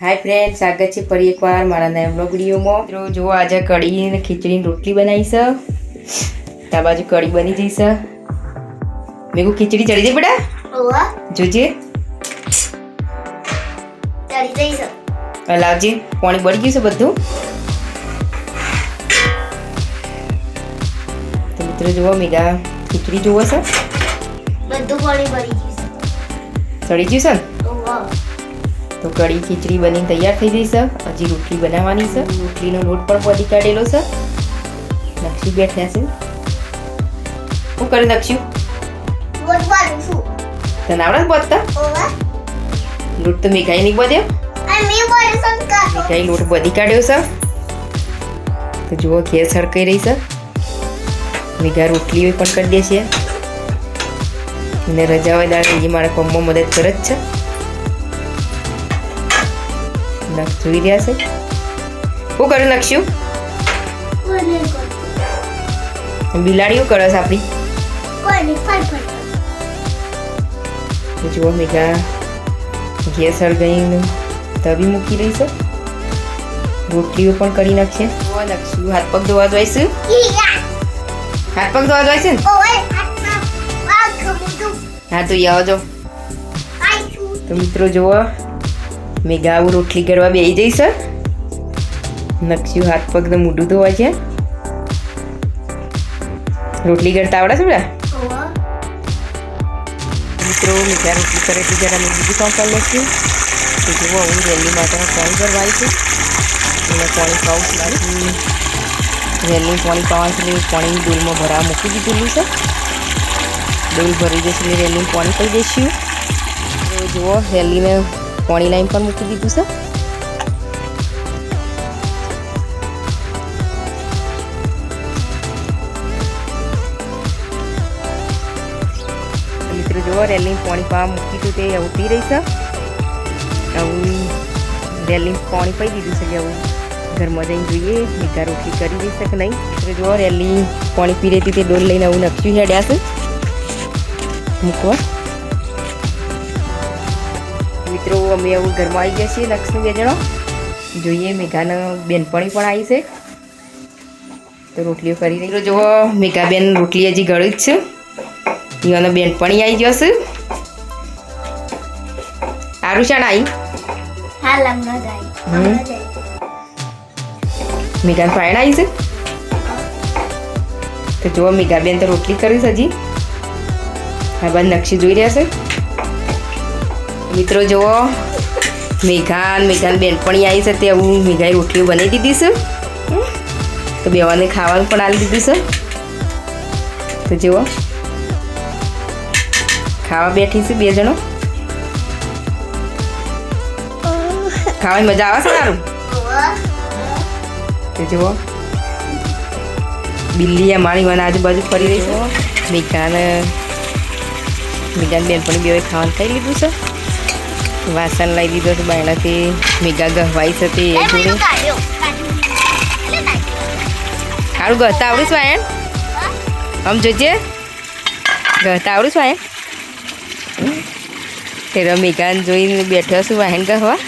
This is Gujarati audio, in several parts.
હાય ફ્રેન્ડ સ્વાગત છે ફરી એકવાર મારા નયા બ્લોગ વિડીયોમાં. મિત્રો જો આજે કઢી અને ખીચડીની રોટલી બનાવીશ તા બાજુ કઢી બની જઈશ મેં કહું ખીચડી ચડી જાય બેટા? જોજે. લાવજે. પાણી બળી ગયું છે બધું. તો મિત્રો જુઓ મેગા ખીચડી જુઓ છે. બધું પાણી બળી ગયું છે. ચડી ગયું છે? ને તો કઢી, ખીચડી બની તૈયાર થઈ ગઈ છે. હજી રોટલી બનાવવાની છે. રોટલીનો લોટ પણ બધી કાઢેલો છે. નક્ષી બેઠ્યા છે. શું કરે નક્ષી તને આવડે ઓવા લોટ તો મીઠાઈ નહીં બધ્યો? મીઠાઈ લોટ બધી કાઢ્યો છે. તો જુઓ ઘેર સરકાઈ રહી છે. મેઘા રોટલીઓ પણ કરી દે છે. અને રજા હોય દાડે એ મારા કોમમાં મદદ કરે જ છે. નક્ષ જોઈ રહ્યા છે શું કરી બોલે બિલાડીઓ કરે છે આપણી. જુઓ મેઘા ગેસ હળગાઈને તવી મૂકી રહી છે. રોટલીઓ પણ કરી નાખશે. જુઓ નક્ષું હાથ પગ ધોવા જોઈશું? હાથ પગ ધોવા જોઈશું હા, તો આવો જો. તો મિત્રો જુઓ મેઘા આવું રોટલી કરવા બેસી જઈશ નક્ષું હાથ પગ ને મોઢું ધોવા છે. રોટલી કરતા આવડે છે બધા? મિત્રો, મીઠા રોટલી કરે છે, જરા મેં બીજું કામ કરી લઈશું તો જુઓ, હું રેલી માટેનું ફોન કરવાય છે. એટલે પાણી પાઉં છું રેલી પાણી પાવાનું છે પાણી ડોલમાં ભરા મૂકી દીધેલું છે. ડોલ ભરી જશે એટલે રેલીને પાણી કરી દઈશું. જુઓ રેલીને પાણી લાઈન પણ મૂકી દીધું છે. મિત્રો જુઓ, રેલિંગ પોણી પાવા મૂકી દીધું તે પી રહી છે. આવું રેલિંગ પોણી પી દીધું છે આવું ઘરમાં જઈને જોઈએ ભેગા રોટલી કરી દઈ શકે નહીં. મિત્રો જુઓ રેલી પાણી પી હતી, તે ડોલ લઈને આવું નક્કી હેડ્યા છે. મૂકવા. મિત્રો અમે આવું ઘરમાં આવી ગયા છીએ લક્ષ્મી બે જણો. જોઈએ મેઘાના બેનપણી પણ આવી છે. તો રોટલીઓ કરી રહી. જુઓ મેઘાબેન રોટલી હજી ગળી જ છે. ઈવાનો બેનપણી આવી જશે આરુષાણ આવી. મેઘાન ફાયણ આવી છે? તો જુઓ મેઘાબેન તો રોટલી કરીશ હજી. હા બાદ નકશી જોઈ રહ્યા છે. મિત્રો, જુઓ. મેઘાન મેઘાન બેનપણી આવી છે તે હું મેઘાઈ રોટલીઓ બનાવી દીધી છે. તો બેવાને ખાવાનું પણ આવી દીધું છે. તો જુઓ. ખાવા બેઠી છે બે જણો. ખાવાની મજા આવે છે તારું? તો જુઓ. બિલ્લી અમારી મને આજુબાજુ ફરી રહી છે. મેઘાન મેઘાન બેનપણી બે ખાવાનું ખાઈ લીધું છે. વાસણ લાવી દીધો છે, બાયણાથી મેઘા ગહવાઈ હતી એ જોડે. સારું ગહતા આવડું છું આયન આમ જોજે. ગહતા આવડું છું આયન તેરો મેઘાને જોઈને બેઠો છું વાહન ગહવા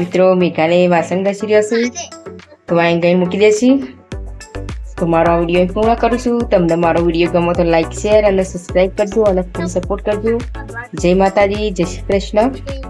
મિત્રો મેઘાને વાસણ ઘસી રહ્યો છું. તો વાઈન ગઈ મૂકી દેશી તો મારો આ વીડિયો પૂર્ણ કરું છું. તમને મારો વીડિયો ગમો તો લાઈક શેર અને સબસ્ક્રાઈબ કરજો અને ફૂલ સપોર્ટ કરજો. જય માતાજી, જય શ્રી કૃષ્ણ.